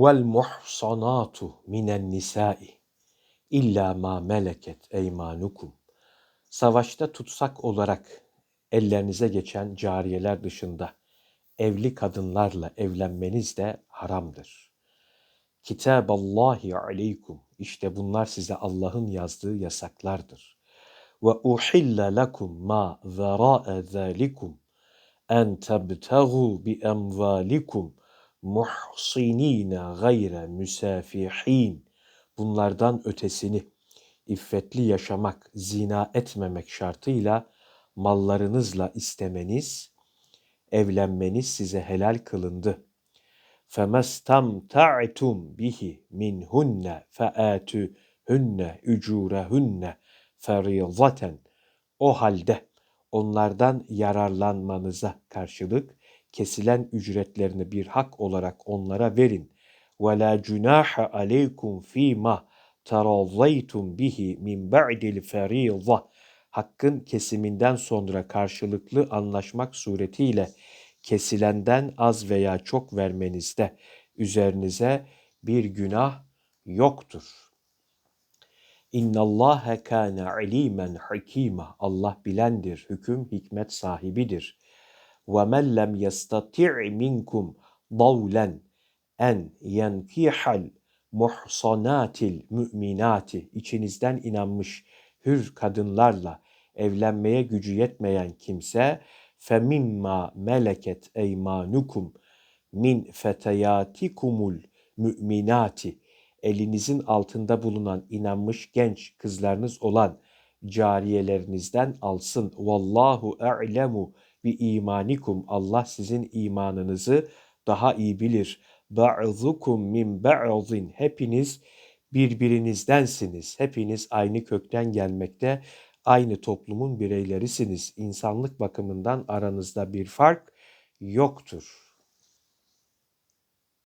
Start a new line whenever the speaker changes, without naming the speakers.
Vel muhsanatu minen nisai illa ma meleket eymanukum. Savaşta tutsak olarak ellerinize geçen cariyeler dışında evli kadınlarla evlenmeniz de haramdır. Kitaballahi aleykum. İşte bunlar size Allah'ın yazdığı yasaklardır. Ve uhilla lekum ma zara'a zalikum en tebtegu bi emvalikum muhsinine gayre müsafihin. Bunlardan ötesini iffetli yaşamak, zina etmemek şartıyla mallarınızla istemeniz, evlenmeniz size helal kılındı. فَمَسْتَمْتَعْتُمْ بِهِ مِنْهُنَّ فَآتُهُنَّ اُجُورَهُنَّ فَرِيضَةً O halde onlardan yararlanmanıza karşılık kesilen ücretlerini bir hak olarak onlara verin. وَلَا جُنَاحَ عَلَيْكُمْ ف۪ي مَا تَرَضَّيْتُمْ بِهِ مِنْ بَعْدِ الْفَرِيضَةِ Hakkın kesiminden sonra karşılıklı anlaşmak suretiyle kesilenden az veya çok vermenizde üzerinize bir günah yoktur. İnna Allah kana alimen hakima. Allah bilendir, hüküm, hikmet sahibidir. Ve men lem yestati' minkum davlen en yenkihal muhsanatil müminati. İnanmış hür kadınlarla evlenmeye gücü yetmeyen kimse femimma meleket eymanukum min feteyatikumul müminati elinizin altında bulunan inanmış genç kızlarınız olan cariyelerinizden alsın. Vallahu a'lemu bi imanikum. Allah sizin imanınızı daha iyi bilir. Ba'zukum min ba'zin. Hepiniz birbirinizdensiniz. Hepiniz aynı kökten gelmekte, aynı toplumun bireylerisiniz. İnsanlık bakımından aranızda bir fark yoktur.